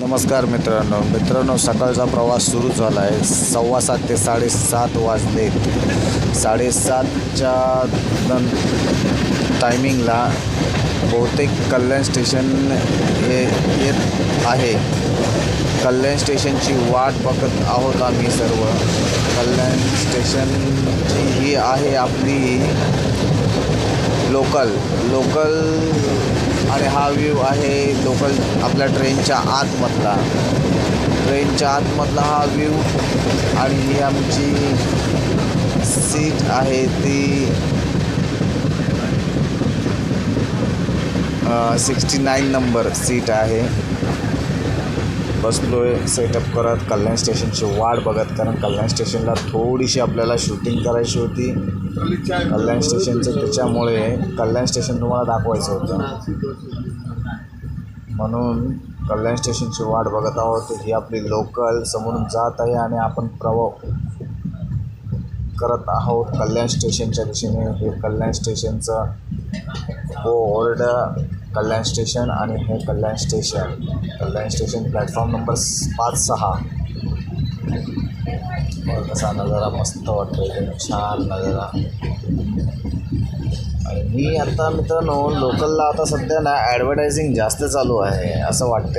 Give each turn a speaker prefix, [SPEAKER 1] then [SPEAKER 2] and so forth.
[SPEAKER 1] नमस्कार मित्रांनो. मित्रांनो सकाळचा प्रवास सुरू झाला आहे सव्वा सात ते साडेसात वाजलेत साडेसातच्या नं टायमिंगला बहुतेक कल्याण स्टेशन हे येत आहे. कल्याण स्टेशनची वाट बघत आहोत आम्ही सर्व. कल्याण स्टेशनची ही आहे आपली लोकल लोकल आणि हा व्ह्यू आहे लोकल आपल्या ट्रेनच्या आतमधला. ट्रेनच्या आतमधला हा व्ह्यू आणि ही आमची सीट आहे ती सिक्स्टी नाईन नंबर सीट आहे. बसलो आहे सेटअप करत कल्याण स्टेशनची वाट बघत कारण कल्याण स्टेशनला थोडीशी आपल्याला शूटिंग करायची होती. कल्याण स्टेशनचं त्याच्यामुळे कल्याण स्टेशन तुम्हाला दाखवायचं होतं. म्हणून कल्याण स्टेशनची वाट बघत आहोत. ही आपली लोकल समोरून जात आहे आणि आपण प्रवा करत आहोत कल्याण स्टेशनच्या दिशेने. हे कल्याण स्टेशनचं बोर्ड कल्याण स्टेशन आणि हे Kalyan station. Kalyan station platform number पाच सहा. कसा नजारा मस्त वाटतो एकदम छान नजारा. आणि मी आता मित्रांनो लोकलला आता सध्या ना ॲडव्हर्टायझिंग जास्त चालू आहे असं वाटतं